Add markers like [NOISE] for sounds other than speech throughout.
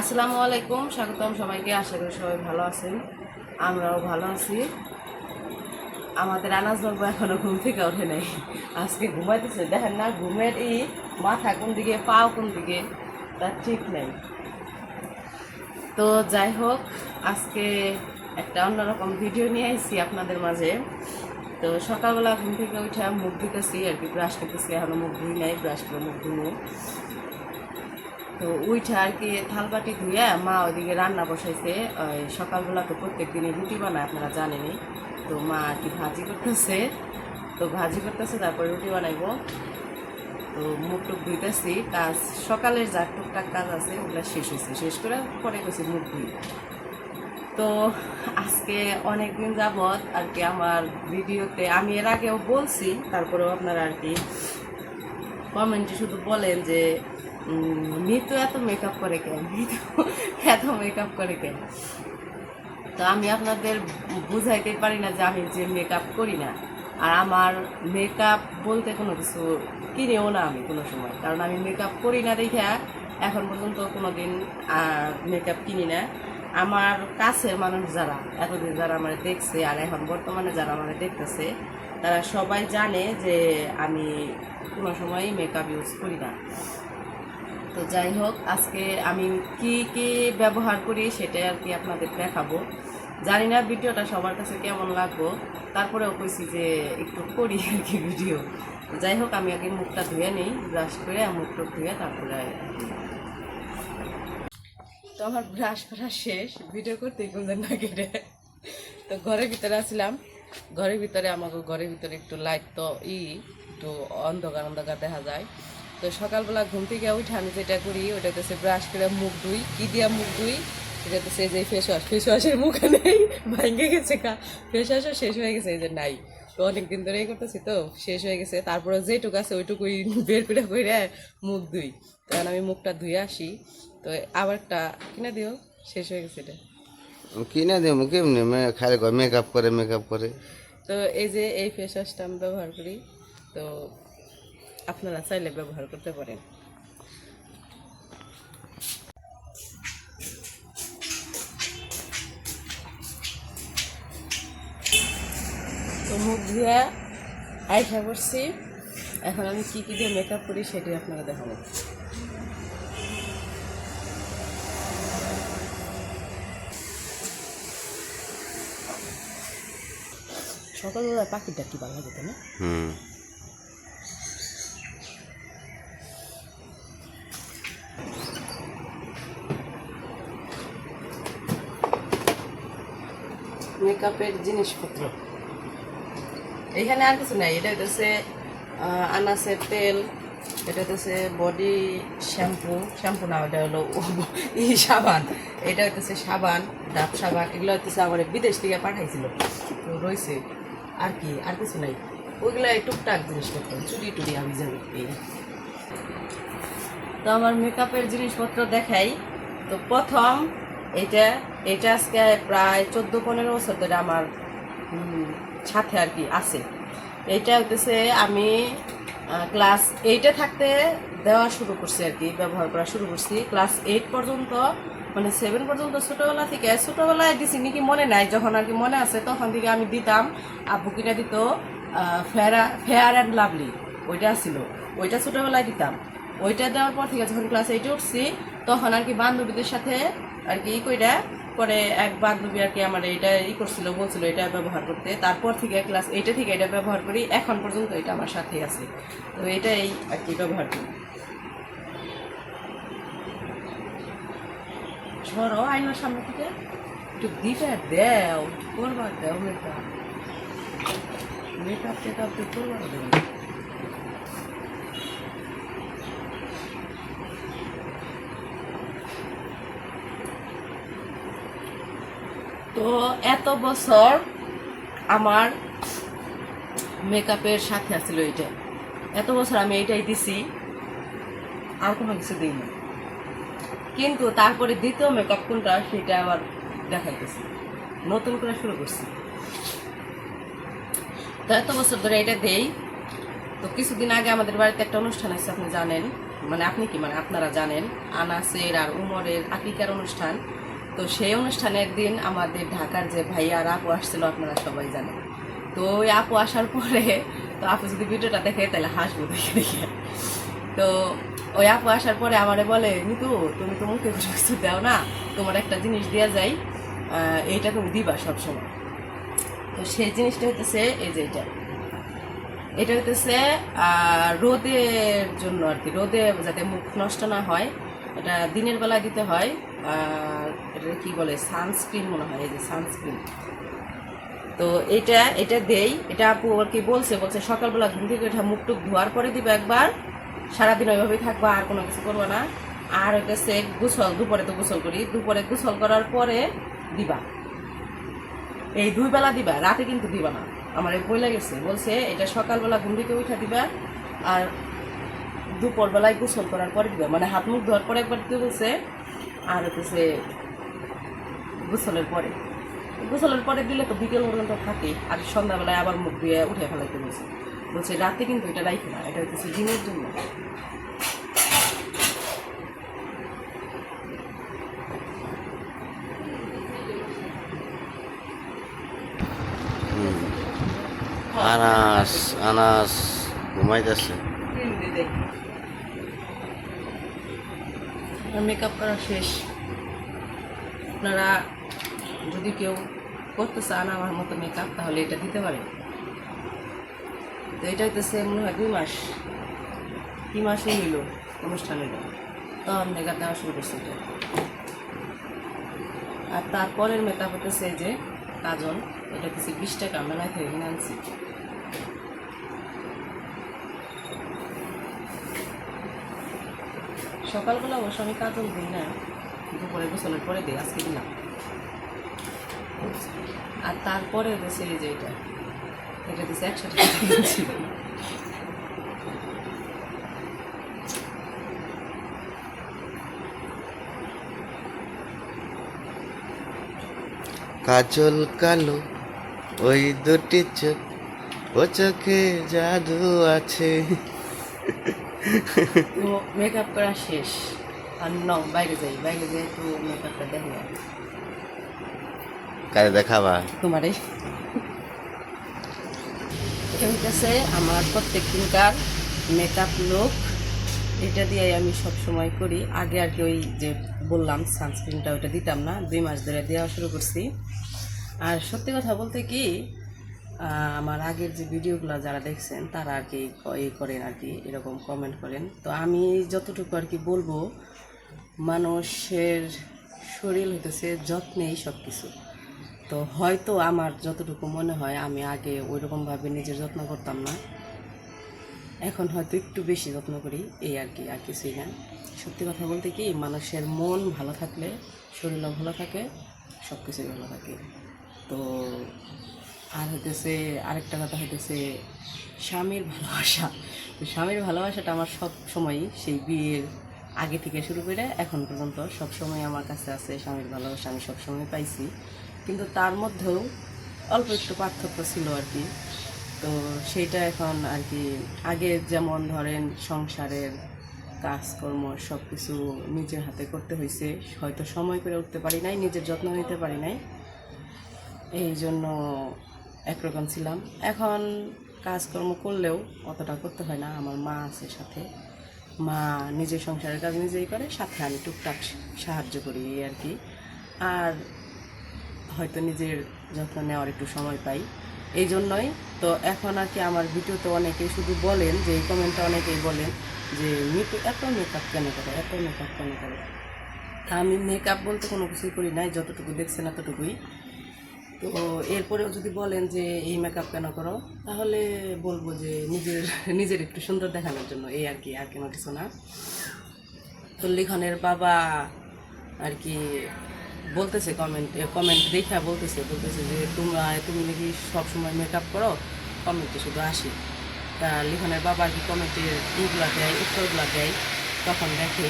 আসসালামু আলাইকুম, স্বাগতম সবাইকে। আশা করি সবাই ভালো আছেন। আমরাও ভালো আছি। আমাদের আনাজ বাবু এখনও ঘুম থেকে ওঠে নাই। আজকে ঘুমাইতেছে। দেখেন না, ঘুমের এই মাথা কোন দিকে, পাও কোন দিকে, তার ঠিক নেই। তো যাই হোক, আজকে একটা অন্যরকম ভিডিও নিয়ে আসছি আপনাদের মাঝে। তো সকালবেলা ঘুম থেকে উঠে মুখ ধুতেছি আর কি ব্রাশ করতেছি। এখনও মুখ ধুই নাই ব্রাশ করে মুখ ধুবো তো উইঠে আর কি থালবাটি ধুয়ে মা ওইদিকে রান্না বসাইছে। ওই সকালবেলা তো প্রত্যেক দিনই রুটি বানায়, আপনারা জানেনই। তো মা আর কি ভাজি করতেছে। তো ভাজি করতেছে, তারপরে রুটি বানাইবো। তো মুখ টুক ধুইতেছি। কাজ সকালের যা টুকটাক কাজ আছে, ওগুলো শেষ হয়েছে শেষ করে পরে গেছি মুখ ধুই তো আজকে অনেক দিন যাবৎ আর কি আমার ভিডিওতে আমি এর আগেও বলছি, তারপরেও আপনারা আর কি কমেন্টে শুধু বলেন যে নিতু এত মেকআপ করে কেন? নিতু এত মেকআপ করে কেন? তো আমি আপনাদের বুঝাইতে পারি না যে আমি যে মেকআপ করি না। আর আমার মেকআপ বলতে কোনো কিছু কিনেও না আমি কোনো সময়। কারণ আমি মেকআপ করি না দেখে এখন পর্যন্ত কোনো দিন মেকআপ কিনি না। আমার কাছের মানুষ যারা, এতদিন যারা আমার দেখছে আর এখন বর্তমানে যারা আমার দেখতেছে তারা সবাই জানে যে আমি কোনো সময়ই মেকআপ ইউজ করি না। তো যাই হোক, আজকে আমি কি কি ব্যবহার করি সেটাই আর কি আপনাদের দেখাবো। জানি না ভিডিওটা সবার কাছে কেমন লাগবো, তারপরেও কইছি যে একটু করি আর কি ভিডিও। যাই হোক, আমি আগে মুখটা ধুয়ে নিই ব্রাশ করে মুখটা ধুয়ে তারপরে তো আমার ব্রাশ করা শেষ ভিডিও করতে কোনদিন না কেটে। তো ঘরের ভিতরে আসছিলাম ঘরের ভিতরে আমাকে ঘরের ভিতরে একটু লাইট তো ই, একটু অন্ধকার অন্ধকার দেখা যায়। তো সকালবেলা ঘুম থেকে উঠে আমি যেটা করি ওটা হচ্ছে ব্রাশ করে মুখ ধুই। কি দিয়া মুখ ধুই? এটা হচ্ছে যে ফেস ওয়াশ ফেস ওয়াশের মুখে নেই, ভাঙ্গে গেছে কা ফেস ওয়াশও শেষ হয়ে গেছে, এই যে নাই। তো অনেকদিন ধরেই করতেছি তো, শেষ হয়ে গেছে। তারপরে যেটুকু আছে ওইটুকুই [LAUGHS] বের করে করে মুখ ধুই। তখন আমি মুখটা ধুয়ে আসি। তো আবার একটা কিনে দিও, শেষ হয়ে গেছে এটা। কিনে দেবো কেমনি? খালি মেকআপ করে মেকআপ করে। তো এই যে এই ফেস ওয়াশটা আমি ব্যবহার করি, তো আপনারা চাইলে ব্যবহার করতে পারেন। তো মুখ ধুয়ে আইসা করছি এখন আমি কী কী দিয়ে মেকআপ করি সেটাই আপনারা দেখাবো সকালবেলা পাখিটা কি ভালো লাগে না হুম। মেকআপের জিনিসপত্র। এখানে আর কিছু নাই এটা হচ্ছে আনাসের তেল এটা হচ্ছে বডি শ্যাম্পু শ্যাম্পু না ওটা হলো ই সাবান এটা হচ্ছে সাবান ডাব সাবান এগুলো হচ্ছে আমার বিদেশ থেকে পাঠাইছিল তো রয়েছে আর কি, আর কিছু নাই। ওইগুলো টুকটাক জিনিসপত্র চুড়ি টুড়ি আমি এই তো আমার মেকআপের জিনিসপত্র দেখাই। তো প্রথম এটা এটা আজকে প্রায় চোদ্দ পনেরো বছর ধরে আমার সাথে আর কি আছে। এটা হইতেছে আমি ক্লাস এইটে থাকতে দেওয়া শুরু করছি আর কি, ব্যবহার করা শুরু করছি। ক্লাস এইট পর্যন্ত মানে সেভেন পর্যন্ত ছোটোবেলা থেকে, ছোটোবেলায় দিছি, নাকি মনে নাই, যখন আর কি মনে আছে, তখন থেকে আমি দিতাম, আব্বু কিনা দিত ফেয়ার ফেয়ার অ্যান্ড লাভলি ওইটা ছিল, ওইটা ছোটোবেলায় দিতাম। ওইটা দেওয়ার পর থেকে যখন ক্লাস এইটে উঠছি, তখন আর কি বান্ধবীদের সাথে আর কি ই কইরা, পরে এক বান্ধবী আর কি আমার এটা ই করছিল, বলছিল এটা ব্যবহার করতে। তারপর থেকে ক্লাস এইটা থেকে এটা ব্যবহার করি, এখন পর্যন্ত এটা আমার সাথেই আছে। তো এটাই আর কি ব্যবহার করি। সরো আইনার সামনে থেকে। একটু দিটা দেও করবার দেও মেকআপ মেকআপ টেকআপ তো করবার দেও। তো এত বছর আমার মেকআপের সাথে আছিল এটা এত বছর আমি এইটাই দিছি, আর কোনো কিছু দিই না কিন্তু তারপরে দ্বিতীয় মেকআপ কোনটা, সেটা আবার দেখাইতেছি। নতুন করে শুরু করছি। তো এত বছর ধরে এটা দেই। তো কিছুদিন আগে আমাদের বাড়িতে একটা অনুষ্ঠান আছে, আপনি জানেন। মানে আপনি কি মানে আপনারা জানেন, আনাসের আর উমরের আকিকার অনুষ্ঠান। তো সেই অনুষ্ঠানের দিন আমাদের ঢাকার যে ভাইয়া আর আপু আসছিল, আপনারা সবাই জানেন। তো ওই আপু আসার পরে, তো আপু যদি ভিডিওটা দেখে, তাহলে হাসবো দেখে দেখে। তো ওই আপু আসার পরে আমারে বলে নিতু তুমি তো মুখে কোনো কিছু দাও না তোমার একটা জিনিস দেওয়া আহ, এইটা তুমি দিবা সবসময়। তো সেই জিনিসটা হইতেছে এই যে এটা। এটা হইতেছে রোদের জন্য আর কি রোদে যাতে মুখ নষ্ট না হয় এটা দিনের বেলা দিতে হয় আর এটা কি বলে সানস্ক্রিন মনে হয় এই যে সানস্ক্রিন। তো এটা এটা দেই এটা আপু আর কি বলছে বলছে সকালবেলা ঘুম থেকে ওঠা মুখ টুক ধোয়ার পরে দিবে একবার সারাদিন ওইভাবেই থাকবা, আর কোনো কিছু করবে না। আর হইতেছে গোসল, দুপুরে তো গোসল করি। দুপুরে গোসল করার পরে দিবা। এই দুই বেলা দিবা, রাতে কিন্তু দিবা না। আমার এই বই গেছে বলছে, এটা সকালবেলা ঘুম থেকে উঠা দিবা, আর দুপুর বেলায় গোসল করার পরে দিবা। মানে হাত মুখ ধোয়ার পরে একবার দিতে বলছে, আর হচ্ছে গোসলের পরে। গোসলের পরে দিলে তো বিকেল পর্যন্ত থাকে, আর সন্ধ্যাবেলায় আবার মুখ দিয়ে উঠে ফেলাইতে বলছে। বলছে রাতে কিন্তু এটা রাইখে না এটা হচ্ছে দিনের জন্য। আনাস আনাস ঘুমাইতেছে। মেকআপ করা শেষ। আপনারা যদি কেউ করতে চান আমার মতো মেকআপ তাহলে এটা দিতে পারে তো এটা হইতেছে মনে হয় দুই মাস। দুই মাসই হইল অনুষ্ঠানের। তখন মেকআপ দেওয়া শুরু করছে এটা। আর তারপরের মেকআপ হতেছে যে কাজল। এটা হচ্ছে বিশ টাকা মেলায় থেকে কিনে আনছি। সকালবেলা অবশ্য আমি কাজল দিই না, দুপুরে গোসলের পরে দিই, আজকে দিলাম। আর তারপরে হচ্ছে এই যে এটা। এটা দিচ্ছে একশো কাজল কালো ওই দুটি চোখ ও চোখে জাদু আছে। তো মেকআপ করা শেষ। আর ন বাইরে যাই বাইরে যাই তো মেকআপটা দেখে কাজে দেখাবা। তোমারে এটা হইতেছে, আমার প্রত্যেক দিনকার মেকআপ লুক এটা দিয়ে আমি সব সময় করি। আগে আর কি ওই যে বললাম সানস্ক্রিনটা ওটা দিতাম না, দুই মাস ধরে দেওয়া শুরু করছি। আর সত্যি কথা বলতে কি আমার আগের যে ভিডিওগুলো যারা দেখছেন, তারা আর কি ক- এই করেন আর কি, এরকম কমেন্ট করেন। তো আমি যতটুকু আর কি বলব, মানুষের শরীর হইতেছে যত্নেই সব কিছু তো হয়তো আমার যতটুকু মনে হয় আমি আগে ওইরকমভাবে নিজের যত্ন করতাম না। এখন হয়তো একটু বেশি যত্ন করি, এই আর কি, আর কিছুই না। সত্যি কথা বলতে কি, মানুষের মন ভালো থাকলে, শরীরও ভালো থাকে সব কিছুই ভালো থাকে। তো আর হইতেছে, আরেকটা কথা হইতেছে, স্বামীর ভালোবাসা। তো স্বামীর ভালোবাসাটা আমার সব সময়ই সেই বিয়ের আগে থেকে শুরু করে এখন পর্যন্ত সব সময় আমার কাছে আছে স্বামীর ভালোবাসা, আমি সব সময় পাইছি। কিন্তু তার মধ্যেও অল্প একটু পার্থক্য ছিল আর কি। তো সেইটা এখন আর কি, আগে যেমন ধরেন সংসারের কাজকর্ম সব কিছু নিজের হাতে করতে হয়েছে হয়তো সময় করে উঠতে পারি নাই, নিজের যত্ন নিতে পারি নাই। এই জন্য একরকম ছিলাম। এখন কাজকর্ম করলেও অতটা করতে হয় না, আমার মা আছে সাথে। মা নিজের সংসারের কাজ নিজেই করে, সাথে আমি টুকটাক সাহায্য করি আর কি। আর হয়তো নিজের যত্ন নেওয়ার একটু সময় পাই। এই জন্যই তো এখন আর কি আমার ভিডিওতে অনেকেই শুধু বলেন যে, এই কমেন্টটা অনেকেই বলেন যে মিতু এত মেকআপ কেন করে? এত মেকআপ কেন করে? আমি মেকআপ বলতে কোনো কিছুই করি নাই, যতটুকু দেখছেন এতটুকুই। তো এরপরেও যদি বলেন যে, এই মেকআপ কেন করো? তাহলে বলব যে, নিজের নিজের একটু সুন্দর দেখানোর জন্য। এই আর কি, আর কোনো কিছু না। তো লিখনের বাবা আর কি বলতেছে কমেন্ট কমেন্ট দেখা বলতেছে বলতেছে যে তোমরা, তুমি নাকি সবসময় মেকআপ করো? কমেন্টে শুধু আসি তা লিখনের বাবা কি কমেন্টের ইগুলা দেয়, উত্তরগুলা দেয়? তখন দেখে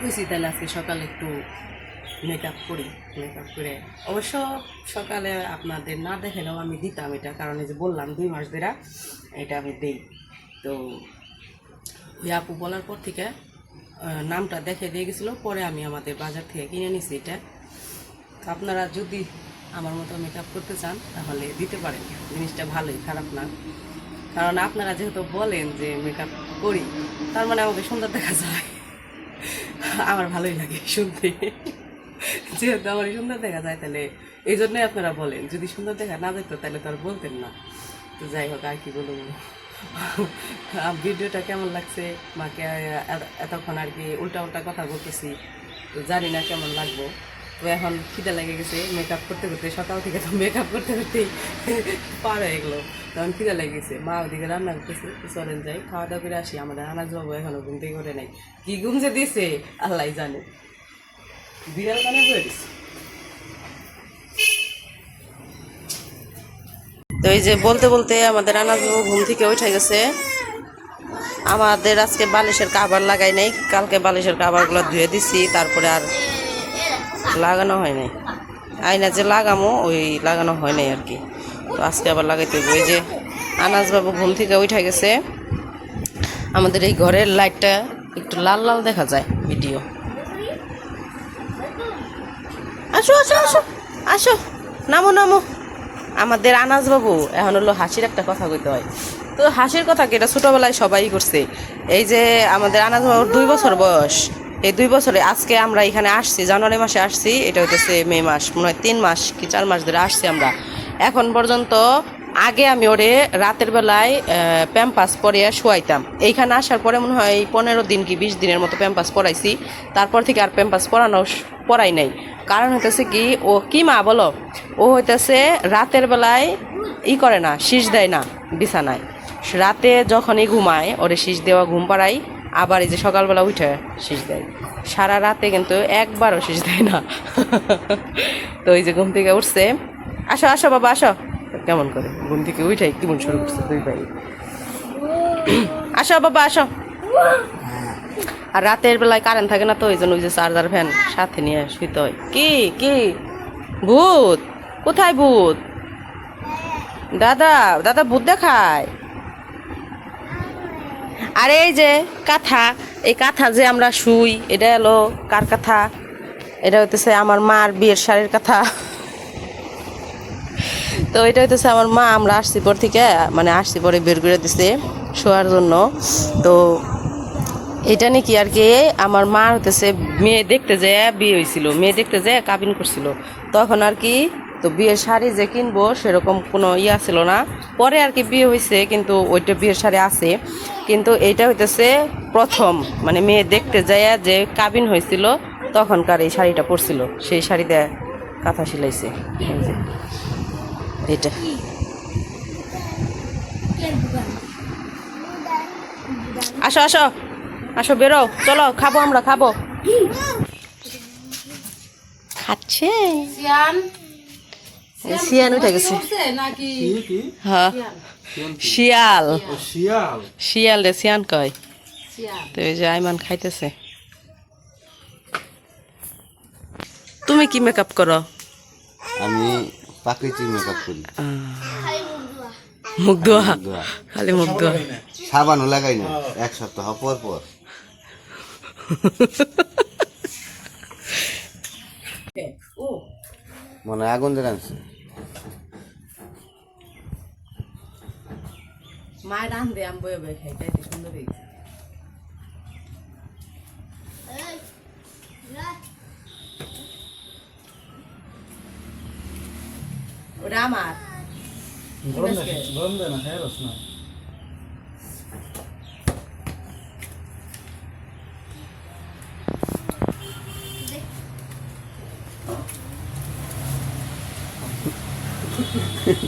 বুঝি তাহলে আজকে সকালে একটু মেকআপ করি মেকআপ করে। অবশ্য সকালে আপনাদের না দেখালেও আমি দিতাম এটা, কারণ এই যে বললাম দুই মাস ধরে এটা আমি দিই। তো ওই আপু বলার পর থেকে নামটা দেখে দিয়ে গেছিল, পরে আমি আমাদের বাজার থেকে কিনে নিছি এটা। তো আপনারা যদি আমার মতো মেকআপ করতে চান, তাহলে দিতে পারেন। জিনিসটা ভালোই, খারাপ না। কারণ আপনারা যেহেতু বলেন যে মেকআপ করি, তার মানে আমাকে সুন্দর দেখা যায়। আমার ভালোই লাগে শুনতে। যেহেতু আমার সুন্দর দেখা যায়, তাহলে এই জন্যই আপনারা বলেন, যদি সুন্দর দেখা না যেত তাহলে তো আর বলতেন না। তো যাই হোক, আর কি বলব। ভিডিওটা কেমন লাগছে? মাকে এতক্ষণ আর কি উল্টা উল্টা কথা বলতেছি জানি না কেমন লাগবো। তো এখন খিদে লেগে গেছে মেকআপ করতে করতে, সকাল থেকে তো মেকআপ করতে করতেই পার হয়ে গেলো। তখন খিদে লেগে গেছে, মা ওদিকে রান্না করতেছে চলেন যাই খাওয়া দাওয়া করে আসি, আমাদের আনাজ বাবু এখনও ঘুম থেকে করে নাই। কি ঘুম যে দিছে আল্লাহ জানে। বিড়াল কানে করে দিছে। তো এই যে বলতে বলতে আমাদের আনাজ বাবু ঘুম থেকে উঠে গেছে। আমাদের আজকে বালিশের কাবার লাগাই নাই, কালকে বালিশের কাবারগুলো ধুয়ে দিছি, তারপরে আর লাগানো হয় নাই। আয়না যে লাগামো, ওই লাগানো হয় নাই আর কি। তো আজকে আবার লাগাইতে ওই যে আনাজ বাবু ঘুম থেকে উঠে গেছে। আমাদের এই ঘরের লাইটটা একটু লাল লাল দেখা যায় ভিডিও। আসো আসো আসো আসো, নামো নামো। আমাদের আনাজবাবু এখন হলো হাসির একটা কথা কইতে হয়। তো হাসির কথা কি? এটা ছোটোবেলায় সবাই করছে। এই যে আমাদের আনাজবাবুর দুই বছর বয়স। এই দুই বছরে আজকে আমরা এখানে আসছি, জানুয়ারি মাসে আসছি, এটা হইতেছে মে মাস, মনে হয় তিন মাস কি চার মাস ধরে আসছি আমরা। এখন পর্যন্ত আগে আমি ওরে রাতের বেলায় প্যাম্পাস পরিয়ে শোয়াইতাম। এইখানে আসার পরে মনে হয় পনেরো দিন কি বিশ দিনের মতো প্যাম্পাস পরাইছি। তারপর থেকে আর প্যাম্পাস পরানো পরাই নাই। কারণ হইতেছে কি, ও কি মা বলো? ও হইতেছে রাতের বেলায় ই করে না, শীষ দেয় না বিছানায়। রাতে যখনই ঘুমায়, ওরে শীষ দেওয়া ঘুম পাড়াই, আবার এই যে সকালবেলা উঠে শীষ দেয়। সারা রাতে কিন্তু একবারও শীষ দেয় না। [LAUGHS] তো এই যে ঘুম থেকে উঠছে। আসো আসো বাবা, আসো। কেমন করে? ঘুম থেকে উঠে কেমন শুরু করছে দুই ভাই। আসো বাবা, আসো। আর রাতের বেলায় কারেন্ট থাকে না তো, ওই জন্য ওই যে চার্জার ফ্যান সাথে নিয়ে শুইতে হয়। কি কি? ভূত? কোথায় ভূত? দাদা দাদা ভূত দেখায়। আর এই যে কাঁথা, এই কাঁথা যে আমরা শুই, এটা এলো কার কাঁথা? এটা হইতেছে আমার মার বিয়ের শাড়ির কথা। তো এটা হইতেছে আমার মা, আমরা আসছি পর থেকে মানে আসছি পরে বের করে দিছে শোয়ার জন্য। তো এটা নাকি আর কি, আমার মা হতেছে মেয়ে দেখতে যায় বিয়ে হয়েছিল মেয়ে দেখতে যায় কাবিন করছিল। তখন আর কি, তো বিয়ের শাড়ি যে কিনবো সেরকম কোনো ইয়া ছিল না। পরে আর কি বিয়ে হয়েছে কিন্তু ওইটা বিয়ের শাড়ি আছে। কিন্তু এইটা হইতেছে প্রথম মানে মেয়ে দেখতে যায় যে কাবিন হয়েছিল তখনকার এই শাড়িটা পরছিল। সেই শাড়িতে কাঁথা সিলাইছে। যে এটা। আসো আসো। আসো বেরো চলো খাব আমরা খাব। খাচ্ছে? শিয়াল উঠে গেছে। হ্যাঁ। শিয়াল। শিয়াল। শিয়াল রে শিয়ান কয়? তো এই যে আইমান খাইতেছে। তুমি কি মেকআপ করো? আমি প্রাকৃতিক মেকআপ করি। মুখ ধোয়া ধোয়া। খালি মুখ ধোয়া সাবানও লাগাই না এক সপ্তাহ পর পর। ও মনে হয় আগুন দিয়ে আনছে। মায়ের রান্ধে আমি বয়ে বয়ে খাই তাই সুন্দর হয়েছে। ওটা আমার। গরম দেয় না হ্যাঁ রস না।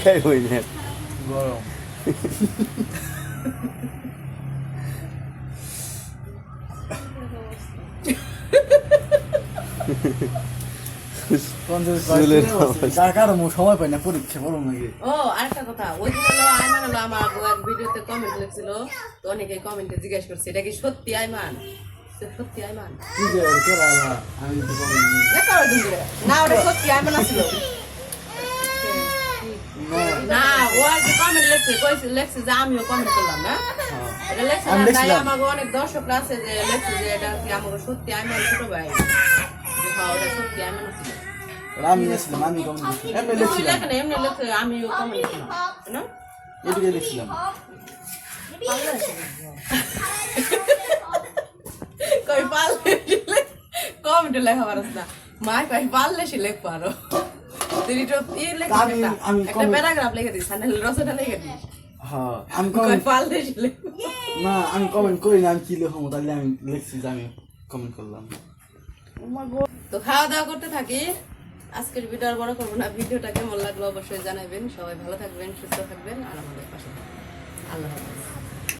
খাই হয়ে গরম। [LAUGHS] সময় পাই না পরীক্ষা গরম নাকি ও আরেকটা কথা ওই দিন হলো আইমান হলো আমার এক ভিডিওতে কমেন্ট লিখছিল তো অনেকে কমেন্টে জিজ্ঞেস করছে এটা কি সত্যি আইমান সত্যি আইমান কি যে কেরা আমি তো গরম দেখা ওই দিন করে। না ওটা সত্যি আইমান আসলো [LAUGHS] না ও আর কি কমেন্ট লিখছে কইছে লিখছে যে আমিও কমেন্ট করলাম না? এটা লেখছে না, তাই। আমাকে অনেক দর্শকরা আছে যে লেখছে যে এটা কি আমাকে সত্যি আমি ছোট ভাই? যে হ্যাঁ ওটা সত্যি আমি। আমি লিখছিলাম আমি কমেন্ট এমনি লিখছিলাম লেখ এমনি লেখে কমেন্ট করলাম না? এটুকু লিখছিলাম কই পারলে কমেন্ট লেখা পারস না। মা কই পারলে সে লেখ পারো। তুই তো ই লেখ একটা। একটা প্যারাগ্রাফ লিখে দিস সানে রসটা লিখে দিস। হ্যাঁ আমি কমেন্ট পারলে না আমি কমেন্ট করি না আমি কি লিখব তাহলে আমি লিখছি যে আমি কমেন্ট করলাম। তো খাওয়া দাওয়া করতে থাকি। আজকের ভিডিও আর বড় করব না। ভিডিওটা কেমন লাগল অবশ্যই জানাবেন। সবাই ভালো থাকবেন, সুস্থ থাকবেন, আর আমাদের পাশে আল্লাহ হাফেজ।